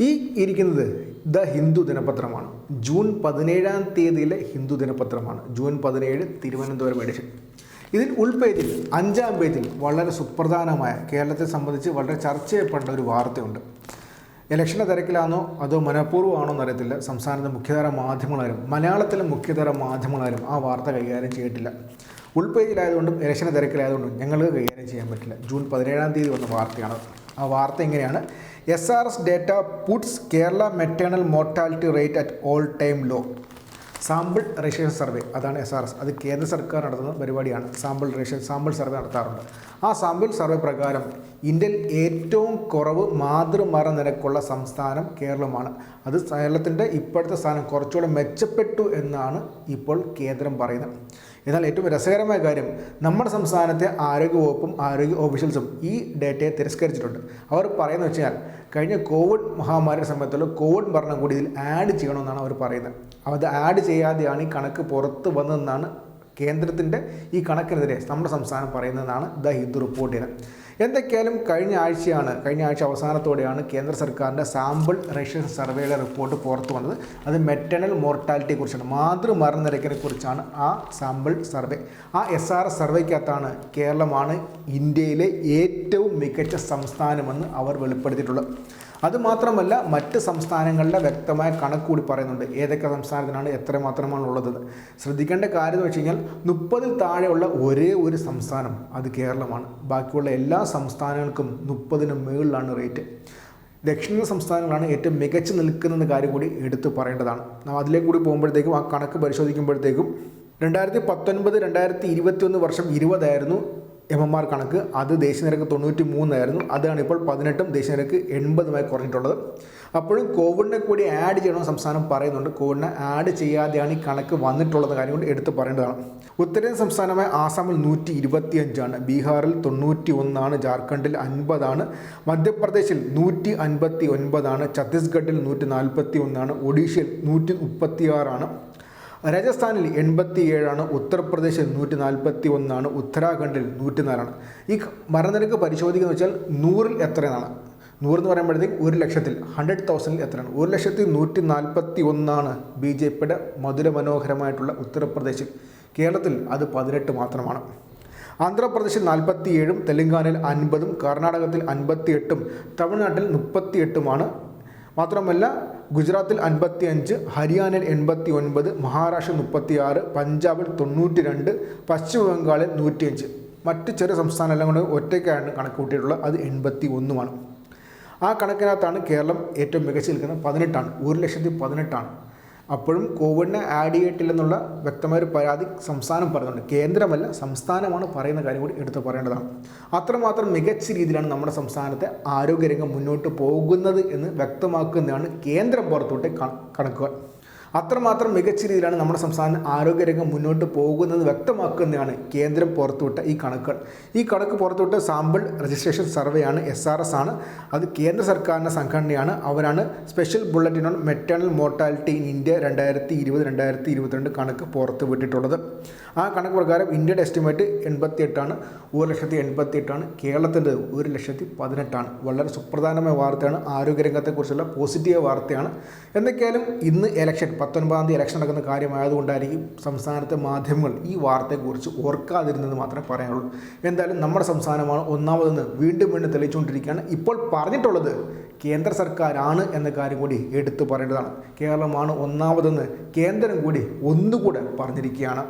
ഈ ഇരിക്കുന്നത് the Hindu ദിനപത്രമാണ്. June പതിനേഴാം തീയതിയിലെ ഹിന്ദു ദിനപത്രമാണ്. ജൂൺ പതിനേഴ് തിരുവനന്തപുരം എഡിഷൻ ഇതിൽ ഉൾപേജിൽ അഞ്ചാം പേജിൽ വളരെ സുപ്രധാനമായ കേരളത്തെ സംബന്ധിച്ച് വളരെ ചർച്ച ചെയ്യപ്പെട്ട ഒരു വാർത്തയുണ്ട്. ഇലക്ഷന്റെ തിരക്കിലാണോ അതോ മനഃപൂർവമാണോ എന്നറിയത്തില്ല. സംസ്ഥാനത്തെ മുഖ്യധാര മാധ്യമങ്ങളാരും മലയാളത്തിലെ മുഖ്യധാര മാധ്യമങ്ങളാരും ആ വാർത്ത കൈകാര്യം ചെയ്തിട്ടില്ല. ഉൾപേജിലായതുകൊണ്ടും ഇലക്ഷന് തിരക്കിലായതുകൊണ്ടും ഞങ്ങൾക്ക് കൈകാര്യം ചെയ്യാൻ പറ്റില്ല. ജൂൺ പതിനേഴാം തീയതി വന്ന വാർത്തയാണ് ആ വാർത്ത എങ്ങനെയാണ്? S R S data puts Kerala maternal mortality rate at all time low sample ration survey അതാണ് എസ് ആർ എസ് അത് കേന്ദ്ര സർക്കാർ നടത്തുന്ന പരിപാടിയാണ്. സാമ്പിൾ റേഷൻ സാമ്പിൾ സർവേ നടത്താറുണ്ട്. ആ സാമ്പിൾ സർവേ പ്രകാരം ഇന്ത്യയിൽ ഏറ്റവും കുറവ് മാതൃമറ നിരക്കുള്ള സംസ്ഥാനം കേരളമാണ് അത് കേരളത്തിന്റെ ഇപ്പോഴത്തെ സ്ഥാനം കുറച്ചുകൂടെ മെച്ചപ്പെട്ടു എന്നാണ് ഇപ്പോൾ കേന്ദ്രം പറയുന്നത്. എന്നാൽ ഏറ്റവും രസകരമായ കാര്യം. നമ്മുടെ സംസ്ഥാനത്തെ ആരോഗ്യവകുപ്പും ആരോഗ്യ ഓഫീഷ്യൽസും ഈ ഡേറ്റയെ തിരസ്കരിച്ചിട്ടുണ്ട്. അവർ പറയുന്നത് വെച്ചാൽ കഴിഞ്ഞ കോവിഡ് മഹാമാരിയുടെ സമയത്തുള്ള കോവിഡ് ഭരണം കൂടി ഇതിൽ ആഡ് ചെയ്യണമെന്നാണ് അവർ പറയുന്നത്. അത് ആഡ് ചെയ്യാതെയാണ് ഈ കണക്ക് പുറത്ത് വന്നതെന്നാണ് കേന്ദ്രത്തിന്റെ ഈ കണക്കിനെതിരെ നമ്മുടെ സംസ്ഥാനം പറയുന്നതാണ് ദ ഹിന്ദു റിപ്പോർട്ട് എന്തൊക്കെയാലും കഴിഞ്ഞ ആഴ്ചയാണ് കഴിഞ്ഞ ആഴ്ച അവസാനത്തോടെയാണ് കേന്ദ്ര സർക്കാരിന്റെ സാമ്പിൾ റേഷൻ സർവേയുടെ റിപ്പോർട്ട് പുറത്തു വന്നത്. അത് മെറ്റേണൽ മോർട്ടാലിറ്റിയെ കുറിച്ചാണ് മാതൃമരണ നിരക്കിനെ കുറിച്ചാണ് ആ സാമ്പിൾ സർവേ. ആ എസ് ആർ എസ് സർവേക്കകത്താണ് കേരളമാണ് ഇന്ത്യയിലെ ഏറ്റവും മികച്ച സംസ്ഥാനമെന്ന് അവർ വെളിപ്പെടുത്തിയിട്ടുള്ളത്. അതുമാത്രമല്ല മറ്റ് സംസ്ഥാനങ്ങളുടെ വ്യക്തമായ കണക്ക് കൂടി പറയുന്നുണ്ട്. ഏതൊക്കെ സംസ്ഥാനത്തിനാണ് എത്ര മാത്രമാണ് ഉള്ളത്? ശ്രദ്ധിക്കേണ്ട കാര്യം എന്ന് വെച്ച് കഴിഞ്ഞാൽ മുപ്പതിൽ താഴെയുള്ള ഒരേ ഒരു സംസ്ഥാനം അത് കേരളമാണ്. ബാക്കിയുള്ള എല്ലാ സംസ്ഥാനങ്ങൾക്കും മുപ്പതിന് മുകളിലാണ് റേറ്റ് ദക്ഷിണ സംസ്ഥാനങ്ങളാണ് ഏറ്റവും മികച്ചു നിൽക്കുന്ന കാര്യം കൂടി എടുത്തു പറയേണ്ടതാണ്. നാം അതിലേക്ക് കൂടി പോകുമ്പോഴത്തേക്കും ആ കണക്ക് പരിശോധിക്കുമ്പോഴത്തേക്കും രണ്ടായിരത്തി പത്തൊൻപത് രണ്ടായിരത്തി ഇരുപത്തി ഒന്ന് വർഷം ഇരുപതായിരുന്നു എം എം ആർ കണക്ക് അത് ദേശീയ നിരക്ക് തൊണ്ണൂറ്റി മൂന്നായിരുന്നു അതാണ് ഇപ്പോൾ പതിനെട്ടും ദേശീയ നിരക്ക് എൺപതുമായി കുറഞ്ഞിട്ടുള്ളത്. അപ്പോഴും കോവിഡിനെ കൂടി ആഡ് ചെയ്യണമെന്ന് സംസ്ഥാനം പറയുന്നുണ്ട്. കോവിഡിനെ ആഡ് ചെയ്യാതെയാണ് ഈ കണക്ക് വന്നിട്ടുള്ളത് കാര്യം കൊണ്ട് എടുത്ത് പറയേണ്ടതാണ്. ഉത്തരേന്ത്യൻ സംസ്ഥാനമായ ആസാമിൽ നൂറ്റി ഇരുപത്തിയഞ്ചാണ് ബീഹാറിൽ തൊണ്ണൂറ്റി ഒന്നാണ് ജാർഖണ്ഡിൽ അൻപതാണ്. മധ്യപ്രദേശിൽ നൂറ്റി അൻപത്തി ഒൻപതാണ് ഛത്തീസ്ഗഡിൽ നൂറ്റി നാൽപ്പത്തി ഒന്നാണ് ഒഡീഷയിൽ നൂറ്റി മുപ്പത്തിയാറാണ് രാജസ്ഥാനിൽ എൺപത്തി ഏഴാണ് ഉത്തർപ്രദേശിൽ നൂറ്റി നാൽപ്പത്തി ഒന്നാണ് ഉത്തരാഖണ്ഡിൽ നൂറ്റി നാലാണ് ഈ മരണനിരക്ക് പരിശോധിക്കുന്ന വെച്ചാൽ നൂറിൽ എത്രയാണ് നൂറ് എന്ന് പറയുമ്പോഴത്തേക്ക് ഒരു ലക്ഷത്തിൽ ഹൺഡ്രഡ് തൗസൻഡിൽ എത്രയാണ്. ഒരു ലക്ഷത്തി നൂറ്റി നാൽപ്പത്തി ഒന്നാണ് ബി ജെ പിയുടെ മധുര മനോഹരമായിട്ടുള്ള ഉത്തർപ്രദേശിൽ. കേരളത്തിൽ അത് പതിനെട്ട് മാത്രമാണ്. ആന്ധ്രാപ്രദേശിൽ നാൽപ്പത്തിയേഴും തെലങ്കാനയിൽ അൻപതും കർണാടകത്തിൽ അൻപത്തി എട്ടും തമിഴ്നാട്ടിൽ മുപ്പത്തി എട്ടുമാണ് മാത്രമല്ല ഗുജറാത്തിൽ അൻപത്തി അഞ്ച് ഹരിയാനയിൽ എൺപത്തി ഒൻപത് മഹാരാഷ്ട്ര മുപ്പത്തി ആറ് പഞ്ചാബിൽ തൊണ്ണൂറ്റി രണ്ട് പശ്ചിമ ബംഗാളിൽ നൂറ്റിയഞ്ച്. മറ്റ് ചെറിയ സംസ്ഥാനമെല്ലാം കൊണ്ട് ഒറ്റയ്ക്കാണ് കണക്ക് കൂട്ടിയിട്ടുള്ളത് അത് എൺപത്തി ഒന്നുമാണ് ആ കണക്കിനകത്താണ് കേരളം ഏറ്റവും മികച്ചു നിൽക്കുന്നത്. പതിനെട്ടാണ്. ഒരു ലക്ഷത്തി പതിനെട്ടാണ്. അപ്പോഴും കോവിഡിനെ ആഡ് ചെയ്തിട്ടില്ലെന്നുള്ള വ്യക്തമായ ഒരു പരാതി സംസ്ഥാനം പറയുന്നുണ്ട്. കേന്ദ്രമല്ല സംസ്ഥാനമാണ് പറയുന്ന കാര്യം കൂടി എടുത്തു പറയേണ്ടതാണ്. അത്രമാത്രം മികച്ച രീതിയിലാണ് നമ്മുടെ സംസ്ഥാനത്തെ ആരോഗ്യരംഗം മുന്നോട്ട് പോകുന്നത് എന്ന് വ്യക്തമാക്കുന്നതാണ് കേന്ദ്രം പുറത്തോട്ട് കണക്കുകൾ. അത്രമാത്രം മികച്ച രീതിയിലാണ് നമ്മുടെ സംസ്ഥാന ആരോഗ്യരംഗം മുന്നോട്ട് പോകുന്നത് വ്യക്തമാക്കുന്നതാണ് കേന്ദ്രം പുറത്തുവിട്ട ഈ കണക്കുകൾ. ഈ കണക്ക് പുറത്തുവിട്ട സാമ്പിൾ രജിസ്ട്രേഷൻ സർവേയാണ് എസ് ആർ എസ് ആണ്. അത് കേന്ദ്ര സർക്കാരിന്റെ സംഘടനയാണ്. അവരാണ് special bulletin on maternal mortality in India രണ്ടായിരത്തി ഇരുപത് രണ്ടായിരത്തി ഇരുപത്തിരണ്ട് കണക്ക് പുറത്തുവിട്ടിട്ടുള്ളത്. ആ കണക്ക് പ്രകാരം ഇന്ത്യയുടെ എസ്റ്റിമേറ്റ് എൺപത്തി എട്ടാണ് ഒരു ലക്ഷത്തി എൺപത്തി എട്ടാണ് കേരളത്തിന്റെ ഒരു ലക്ഷത്തി പതിനെട്ടാണ് വളരെ സുപ്രധാനമായ വാർത്തയാണ്. ആരോഗ്യരംഗത്തെക്കുറിച്ചുള്ള പോസിറ്റീവ് വാർത്തയാണ്. എന്തൊക്കെയാലും ഇന്ന് ഇലക്ഷൻ പത്തൊൻപതാം തീയതി ഇലക്ഷൻ നടക്കുന്ന കാര്യമായതുകൊണ്ടായിരിക്കും സംസ്ഥാനത്തെ മാധ്യമങ്ങൾ ഈ വാർത്തയെക്കുറിച്ച് ഓർക്കാതിരുന്നത് മാത്രമേ പറയാനുള്ളൂ. എന്തായാലും നമ്മുടെ സംസ്ഥാനമാണ് ഒന്നാമതെന്ന് വീണ്ടും വീണ്ടും തെളിയിച്ചുകൊണ്ടിരിക്കുകയാണ്. ഇപ്പോൾ പറഞ്ഞിട്ടുള്ളത് കേന്ദ്ര സർക്കാരാണ് എന്ന കാര്യം കൂടി എടുത്തു പറയേണ്ടതാണ്. കേരളമാണ് ഒന്നാമതെന്ന് കേന്ദ്രം കൂടി ഒന്നുകൂടെ പറഞ്ഞിരിക്കുകയാണ്.